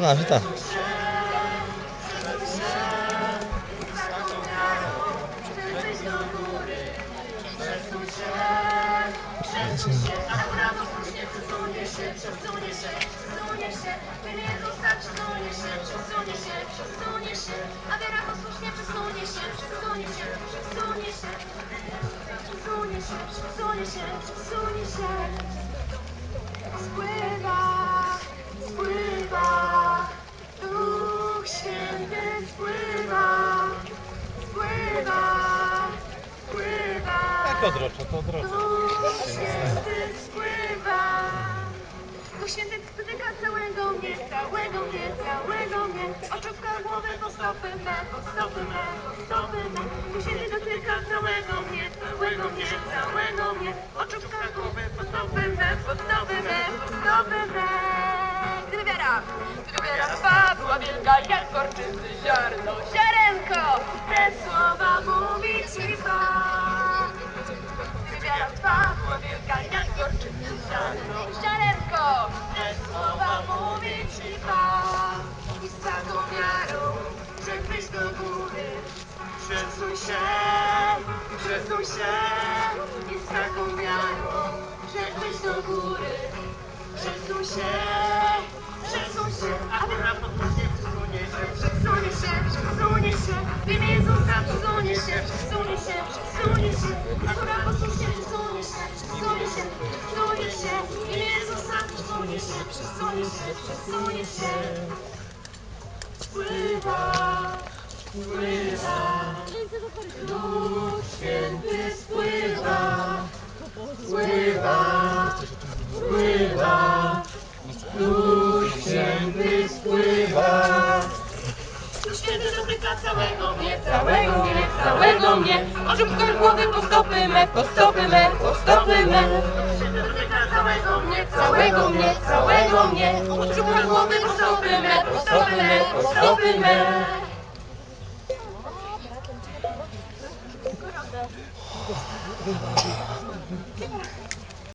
No, że tak. Przesunie się, przesunie się, a wiara posłusznie przesunie się, przesunie się, przesunie się przesunie się, przesunie się. Spływa, spływa, Duch Święty spływa, spływa, spływa. Jak odrocza, to odrocza. Duch Święty spływa. Duch Święty dotyka całego mnie, całego mnie, całego mnie. Oczupka głowy po stopy me, po stopy me, po stopy me. Duch Święty dotyka całego mnie, całego mnie, całego mnie. Oczupka głowy po stopy me, po stopy me, po stopy me. Gdyby wiara, gdyby wiara twa była wielka jak gorczycy ziarno, ziarenko, te słowa mówi ci Pan. Gdyby wiara twa była wielka jak gorczycy ziarno, ziarenko, te słowa mówi ci Pan. I z taką wiarą przebyś do góry, przesuń się, przesuń się. I z taką wiarą przebyś do góry, przesuń się, przesuń się. A wiara posłusznie przesunie się, przesunie się, przesunie się. W imię Jezusa przesunie się, przesunie się, przesunie się. A wiara posłusznie przesunie się, przesunie się, przesunie się. W imię Jezusa przesunie się, przesunie się, przesunie się. Spływa, spływa, Duch Duch Święty dotyka całego mnie, całego mnie, całego mnie. Oczupka głowy po stopy me, po stopy me, po stopy me. Dotyka całego mnie, całego mnie, całego mnie. Oczupka głowy po stopy me, po stopy me, po stopy me.